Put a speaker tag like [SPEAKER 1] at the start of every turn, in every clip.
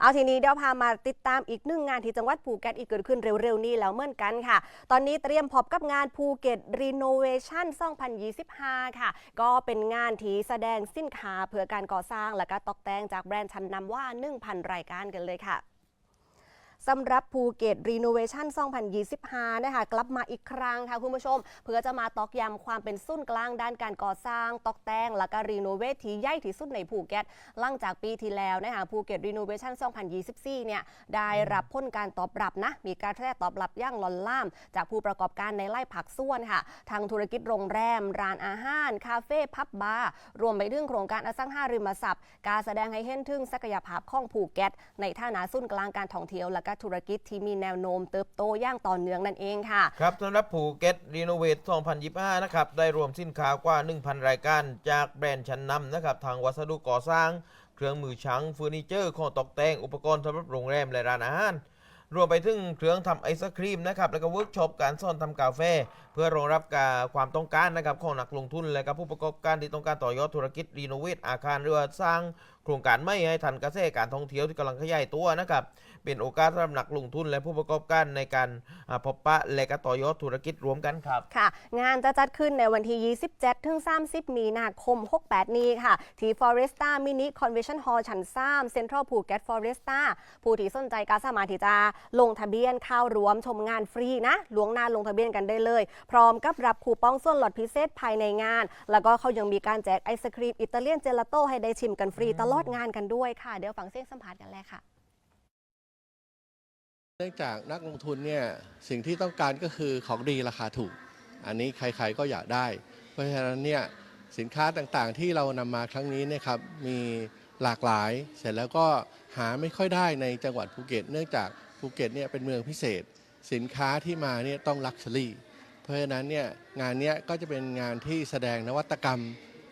[SPEAKER 1] เอาทีนี้เดี๋ยวพามาติดตามอีกหนึ่งงานที่จังหวัดภูเก็ตอีกเกิดขึ้นเร็วๆนี้แล้วเหมือนกันค่ะ ตอนนี้เตรียมพบกับงานภูเก็ตรีโนเวชั่น2025 ค่ะ ก็เป็นงานที่แสดงสินค้าเพื่อการก่อสร้างและก็ตกแต่งจากแบรนด์ชั้นนำว่า 1,000 รายการกันเลยค่ะ สำหรับภูเก็ตรีโนเวชั่น2025นะคะกลับมาอีกครั้งค่ะคุณผู้ชม เพื่อจะมาตอกย้ำความเป็นศูนย์กลางด้านการก่อสร้าง ตอกแต่งและก็รีโนเวทที่ใหญ่ที่สุดในภูเก็ตหลังจากปีที่แล้วนะคะภูเก็ตรีโนเวชั่น2024เนี่ยได้รับผลการตอบรับนะ มีการแท้ตอบรับย่างล้นล่าม จากผู้ประกอบการในไล่ผักส่วนค่ะทางธุรกิจโรงแรม ร้านอาหาร คาเฟ่พับบาร์รวมไปถึงโครงการอสังหาริมทรัพย์ การแสดงให้เห็นถึงศักยภาพของภูเก็ตในฐานะศูนย์กลางการท่องเที่ยวและก็ธุรกิจที่มีแนวโน้มเติบโตอย่างต่อเนื่องนั่นเองค่ะ
[SPEAKER 2] ครับสำหรับภูเก็ตรีโนเวท 2025 นะครับ ได้รวมสินค้ากว่า 1,000 รายการ จากแบรนด์ชั้นนำนะครับ ทางวัสดุก่อสร้าง เครื่องมือช่างเฟอร์นิเจอร์ของตกแต่งอุปกรณ์สำหรับโรงแรมและร้านอาหารรวมไปถึงเครื่องทำไอศครีมนะครับแล้วก็เวิร์กช็อปการสอนทำกาแฟ เพื่อรองรับการความต้องการนะครับของนักลงทุน และก็ผู้ประกอบการที่ต้องการต่อยอดธุรกิจรีโนเวทอาคารหรือสร้าง ครงการไม่ให้ทันกระแสการท่องเที่ยวที่กำลังขยายตัวนะครับ เป็นโอกาสสำหรับนักลงทุนและผู้ประกอบการในการพบปะและก็ต่อยอดธุรกิจรวมกันครับ
[SPEAKER 1] ค่ะ งานจะจัดขึ้นในวันที่ 27 ถึง 30 มีนาคม 68 นี้ค่ะ ที่ Foresta Mini Convention Hall ชั้น3 Central Phuket Foresta ผู้ที่สนใจก็สามารถที่จะลงทะเบียนเข้ารวมชมงานฟรีนะล่วงหน้าลงทะเบียนกันได้เลย พร้อมกับรับคูปองส่วนลดพิเศษภายในงาน แล้วก็เขายังมีการแจกไอศครีมอิตาเลียนเจลาโต้ให้ได้ชิมกันฟรีตลอดดงานกันด้วยค่ะ เดี๋ยวฟังเสียงสัมภาษณ์กันเลยค่ะ
[SPEAKER 3] เนื่องจากนักลงทุนเนี่ยสิ่งที่ต้องการก็คือของดีราคาถูก อันนี้ใครๆก็อยากได้ เพราะฉะนั้นเนี่ยสินค้าต่างๆที่เรานำมาครั้งนี้นะครับมีหลากหลาย เสร็จแล้วก็หาไม่ค่อยได้ในจังหวัดภูเก็ต เนื่องจากภูเก็ตเนี่ยเป็นเมืองพิเศษ สินค้าที่มาเนี่ยต้องลักชัวรี่ เพราะฉะนั้นเนี่ยงานเนี้ยก็จะเป็นงานที่แสดงนวัตกรรม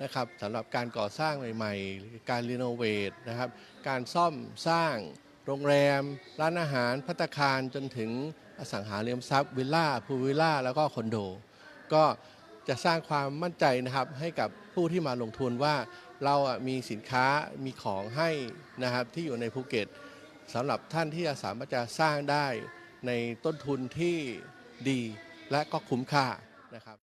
[SPEAKER 3] นะครับสำหรับการก่อสร้างใหม่ๆ การรีโนเวทนะครับ การซ่อมสร้าง โรงแรม ร้านอาหารพัตคารจนถึงอสังหาริมทรัพย์วิลล่าพูลวิลล่า แล้วก็คอนโด ก็จะสร้างความมั่นใจนะครับให้กับผู้ที่มาลงทุนว่าเราอะมีสินค้ามีของให้นะครับที่อยู่ในภูเก็ตสำหรับท่านที่จะสามารถจะสร้างได้ในต้นทุนที่ดีและก็คุ้มค่านะครับ